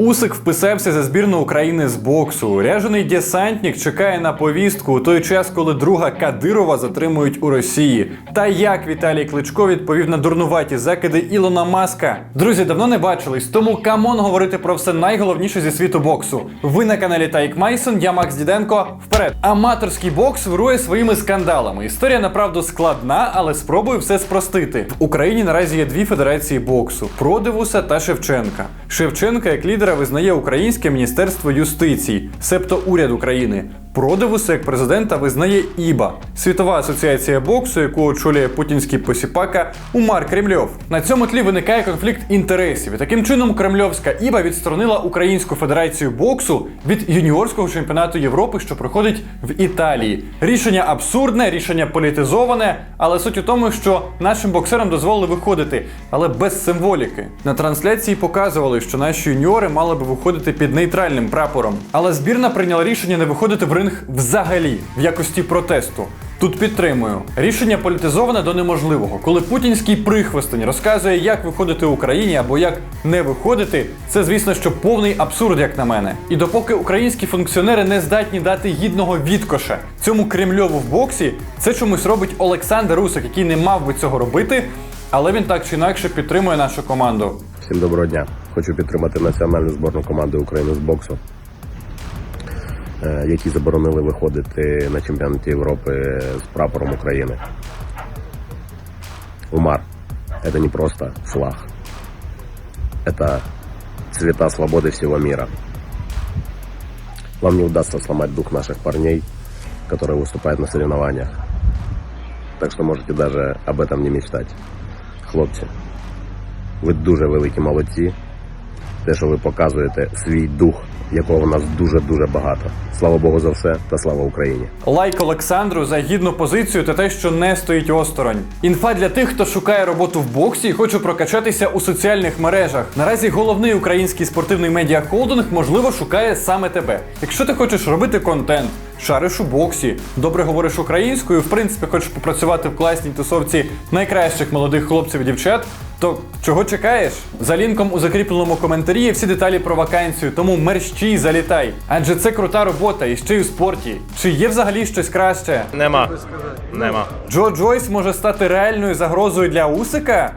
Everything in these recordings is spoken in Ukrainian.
Усик вписався за збірну України з боксу. Ряжений десантник чекає на повістку у той час, коли друга Кадирова затримують у Росії. Та як Віталій Кличко відповів на дурнуваті закиди Ілона Маска. Друзі, давно не бачились, тому камон говорити про все найголовніше зі світу боксу. Ви на каналі Тайк Майсон, я Макс Діденко. Вперед! Аматорський бокс вирує своїми скандалами. Історія направду складна, але спробую все спростити. В Україні наразі є дві федерації боксу: Продивуса та Шевченка. Шевченка як лідера визнає Українське міністерство юстиції, себто уряд України. Продивуса як президента визнає ІБА світова асоціація боксу, яку очолює путінський посіпака Умар Кремльов. На цьому тлі виникає конфлікт інтересів. І таким чином Кремльовська ІБА відсторонила Українську федерацію боксу від юніорського чемпіонату Європи, що проходить в Італії. Рішення абсурдне, рішення політизоване, але суть у тому, що нашим боксерам дозволили виходити, але без символіки. На трансляції показували, що наші юніори мали би виходити під нейтральним прапором. Але збірна прийняла рішення не виходити в ринг взагалі в якості протесту. Тут підтримую. Рішення політизоване до неможливого. Коли путінський прихвостень розказує, як виходити Україні або як не виходити, це звісно, що повний абсурд, як на мене. І допоки українські функціонери не здатні дати гідного відкоша цьому Кремльову в боксі, це чомусь робить Олександр Русик, який не мав би цього робити, але він так чи інакше підтримує нашу команду. Всім доброго дня. Хочу підтримати національну зборну команду України з боксу, які заборонили виходити на чемпіонаті Європи з прапором України. Умар – это не просто флаг. Это цвета свободы всего мира. Вам не удастся сломать дух наших парней, которые выступают на соревнованиях. Так что можете даже об этом не мечтать. Хлопці, ви дуже великі молодці. Те, що ви показуєте свій дух, якого в нас дуже-дуже багато. Слава Богу за все та слава Україні. Лайк Олександру за гідну позицію та те, що не стоїть осторонь. Інфа для тих, хто шукає роботу в боксі і хоче прокачатися у соціальних мережах. Наразі головний український спортивний медіахолдинг можливо шукає саме тебе. Якщо ти хочеш робити контент, шариш у боксі, добре говориш українською, в принципі, хочеш попрацювати в класній тусовці найкращих молодих хлопців і дівчат. То чого чекаєш? За лінком у закріпленому коментарі є всі деталі про вакансію, тому мерщій залітай. Адже це крута робота і ще й у спорті. Чи є взагалі щось краще? Нема. Нема. Джо Джойс може стати реальною загрозою для Усика?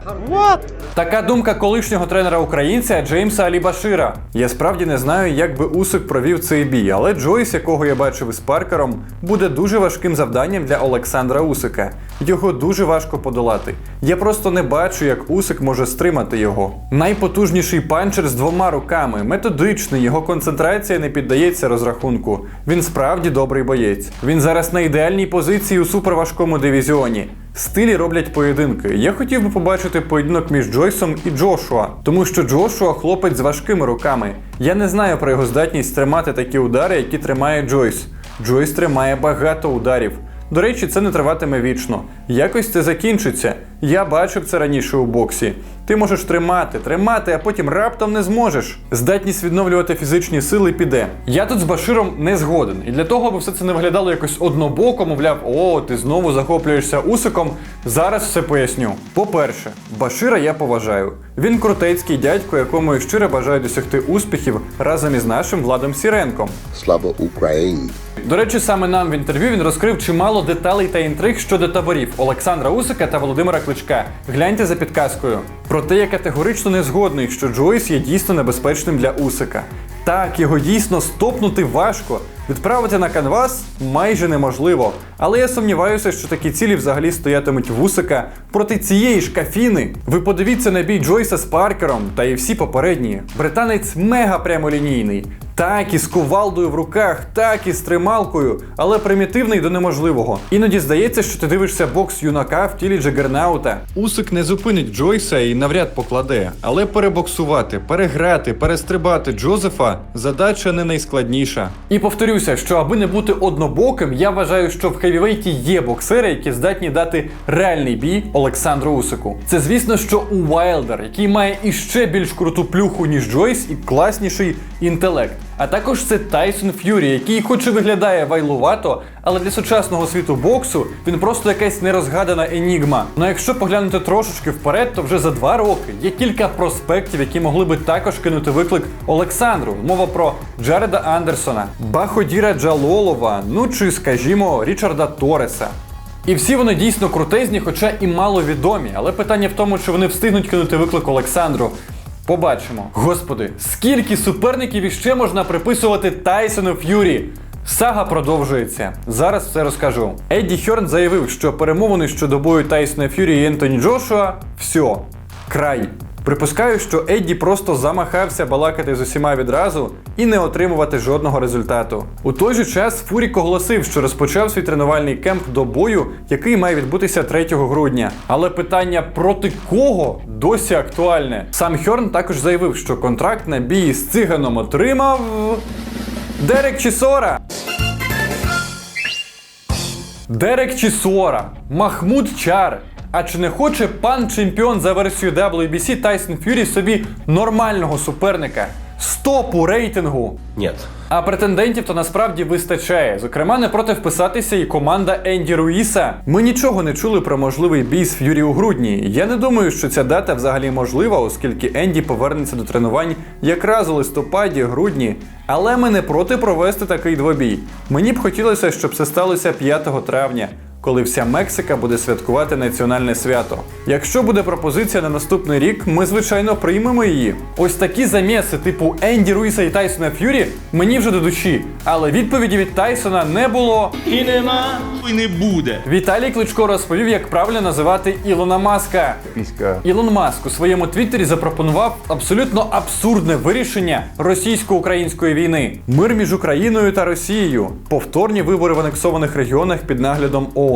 Така думка колишнього тренера українця Джеймса Алібашира. Я справді не знаю, як би Усик провів цей бій, але Джойс, якого я бачив із Паркером, буде дуже важким завданням для Олександра Усика. Його дуже важко подолати. Я просто не бачу, як Усик може стримати його. Найпотужніший панчер з двома руками, методичний, його концентрація не піддається розрахунку. Він справді добрий боєць. Він зараз на ідеальній позиції у суперважкому дивізіоні. Стилі роблять поєдинки. Я хотів би побачити поєдинок між Джойсом і Джошуа, тому що Джошуа хлопець з важкими руками. Я не знаю про його здатність тримати такі удари, які тримає Джойс. Джойс тримає багато ударів. До речі, це не триватиме вічно. Якось це закінчиться. Я бачив це раніше у боксі. Ти можеш тримати, тримати, а потім раптом не зможеш. Здатність відновлювати фізичні сили піде. Я тут з Баширом не згоден. І для того, аби все це не виглядало якось однобоко, мовляв, о, ти знову захоплюєшся усиком. Зараз все поясню. По-перше, Башира я поважаю. Він крутецький дядько, якому я щиро бажаю досягти успіхів разом із нашим Владом Сіренком. Слава Україні! До речі, саме нам в інтерв'ю він розкрив чимало деталей та інтриг щодо таборів Олександра Усика та Володимира Кличка. Гляньте за підказкою. Проте я категорично не згодний, що Джойс є дійсно небезпечним для Усика. Так, його дійсно стопнути важко. Відправити на канвас майже неможливо. Але я сумніваюся, що такі цілі взагалі стоятимуть в Усика проти цієї ж кафіни. Ви подивіться на бій Джойса з Паркером та і всі попередні. Британець мега прямолінійний. Так і з кувалдою в руках, так і з трималкою, але примітивний до неможливого. Іноді здається, що ти дивишся бокс юнака в тілі Джагернаута. Усик не зупинить Джойса і навряд покладе, але перебоксувати, переграти, перестрибати Джозефа задача не найскладніша. І повторюся, що аби не бути однобоким, я вважаю, що в хевівейті є боксери, які здатні дати реальний бій Олександру Усику. Це звісно, що у Уайлдер, який має іще більш круту плюху, ніж Джойс, і класніший інтелект. А також це Тайсон Ф'юрі, який хоч і виглядає вайлувато, але для сучасного світу боксу він просто якась нерозгадана енігма. Ну а якщо поглянути трошечки вперед, то вже за два роки є кілька проспектів, які могли би також кинути виклик Олександру. Мова про Джареда Андерсона, Баходіра Джалолова, ну чи скажімо, Річарда Тореса. І всі вони дійсно крутезні, хоча і мало відомі. Але питання в тому, чи вони встигнуть кинути виклик Олександру. Побачимо. Господи, скільки суперників іще можна приписувати Тайсону Ф'юрі? Сага продовжується. Зараз все розкажу. Едді Хьорн заявив, що перемовини щодо бою Тайсона Ф'юрі і Ентоні Джошуа все. Край. Припускаю, що Едді просто замахався балакати з усіма відразу і не отримувати жодного результату. У той же час Фурік оголосив, що розпочав свій тренувальний кемп до бою, який має відбутися 3 грудня. Але питання проти кого досі актуальне. Сам Хьорн також заявив, що контракт на бій з циганом отримав. Дерек Чісора. Дерек Чісора, Махмуд Чар. А чи не хоче пан чемпіон за версією WBC Тайсон Ф'юрі собі нормального суперника? Стопу рейтингу. Нет. А претендентів то насправді вистачає. Зокрема, не проти вписатися і команда Енді Руїса. Ми нічого не чули про можливий бій з Ф'юрі у грудні. Я не думаю, що ця дата взагалі можлива, оскільки Енді повернеться до тренувань якраз у листопаді-грудні. Але ми не проти провести такий двобій. Мені б хотілося, щоб це сталося 5 травня. Коли вся Мексика буде святкувати національне свято. Якщо буде пропозиція на наступний рік, ми звичайно приймемо її. Ось такі заміси, типу Енді Руїса і Тайсона Ф'юрі, мені вже до душі. Але відповіді від Тайсона не було. І нема, і не буде. Віталій Кличко розповів, як правильно називати Ілона Маска. Піська. Ілон Маск у своєму твіттері запропонував абсолютно абсурдне вирішення російсько-української війни: мир між Україною та Росією, повторні вибори в анексованих регіонах під наглядом ООН.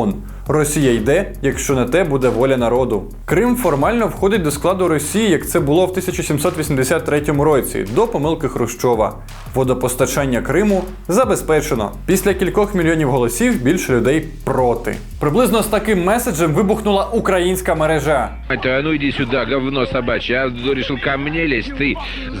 Росія йде, якщо на те буде воля народу. Крим формально входить до складу Росії, як це було в 1783 році, до помилки Хрущова. Водопостачання Криму забезпечено. Після кількох мільйонів голосів більше людей проти. Приблизно з таким меседжем вибухнула українська мережа. А ну иди сюда, говно собачье. А решил ко мне лезть, ты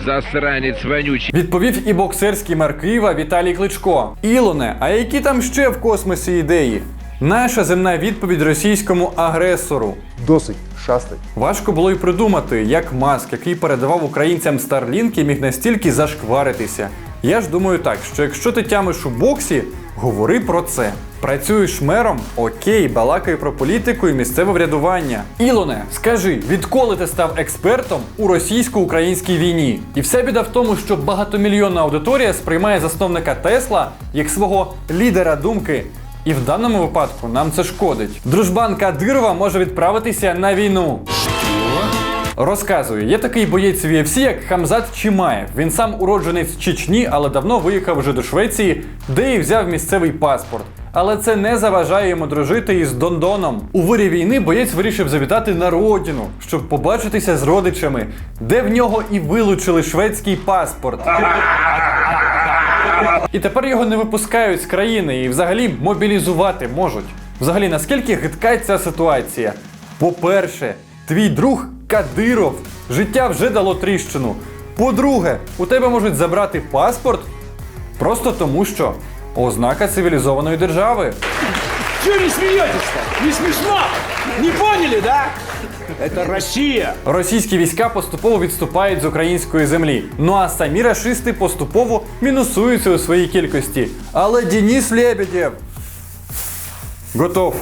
засранец вонючий. Відповів і боксерський мер Києва Віталій Кличко. Ілоне, а які там ще в космосі ідеї? Наша земна відповідь російському агресору. Досить шастать. Важко було й придумати, як Маск, який передавав українцям Starlink, міг настільки зашкваритися. Я ж думаю так, що якщо ти тямиш у боксі, говори про це. Працюєш мером? Окей, балакай про політику і місцеве врядування. Ілоне, скажи, відколи ти став експертом у російсько-українській війні? І вся біда в тому, що багатомільйонна аудиторія сприймає засновника Тесла як свого лідера думки. І в даному випадку нам це шкодить. Дружбан Кадирова може відправитися на війну. Розказую, є такий боєць в UFC, як Хамзат Чимаєв. Він сам уродженець Чечні, але давно виїхав вже до Швеції, де і взяв місцевий паспорт. Але це не заважає йому дружити із Дондоном. У вирі війни боєць вирішив завітати на родину, щоб побачитися з родичами, де в нього і вилучили шведський паспорт. І тепер його не випускають з країни і взагалі мобілізувати можуть. Взагалі, наскільки гидка ця ситуація? По-перше, твій друг Кадиров. Життя вже дало тріщину. По-друге, у тебе можуть забрати паспорт просто тому, що ознака цивілізованої держави. Чего не смеетесь-то? Не смешно? Не поняли, да? Это Россия. Російські війська поступово відступають з української землі. Ну а самі рашисти поступово мінусуються у своїй кількості. Але Денис Лебедєв готов.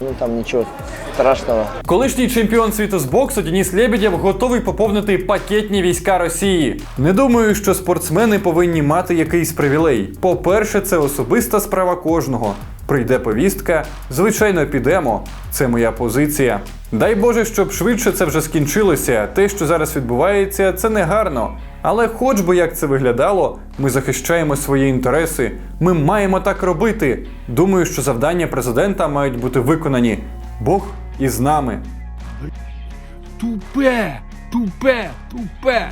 Ну там ничего страшного. Колишній чемпіон світу з боксу Денис Лебедєв готовий поповнити пакетні війська Росії. Не думаю, що спортсмени повинні мати якийсь привілей. По-перше, це особиста справа кожного. Прийде повістка, звичайно, підемо. Це моя позиція. Дай Боже, щоб швидше це вже скінчилося. Те, що зараз відбувається, це не гарно. Але хоч би як це виглядало, ми захищаємо свої інтереси. Ми маємо так робити. Думаю, що завдання президента мають бути виконані. Бог із нами. Тупе, тупе, тупе.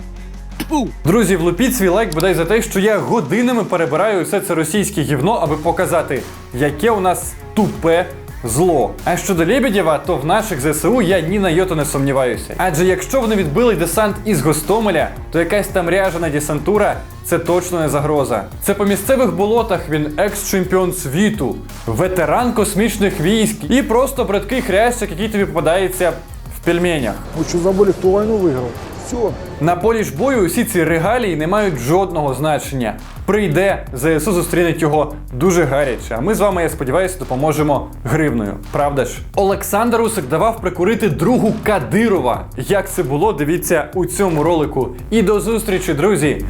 Тьфу. Друзі, влупіть свій лайк бодай за те, що я годинами перебираю все це російське гівно, аби показати, яке у нас тупе зло. А щодо Лебедєва, то в наших ЗСУ я ні на йоту не сумніваюся. Адже якщо вони відбили десант із Гостомеля, то якась там ряжена десантура це точно не загроза. Це по місцевих болотах він екс-чемпіон світу, ветеран космічних військ і просто браткий хрящик, який тобі попадається в пельменях. Вы что забыли, кто войну выиграл? Все. На полі ж бою усі ці регалії не мають жодного значення. Прийде, ЗСУ зустрінуть його дуже гаряче. А ми з вами, я сподіваюся, допоможемо гривною. Правда ж? Олександр Усик давав прикурити другу Кадирова. Як це було, дивіться у цьому ролику. І до зустрічі, друзі!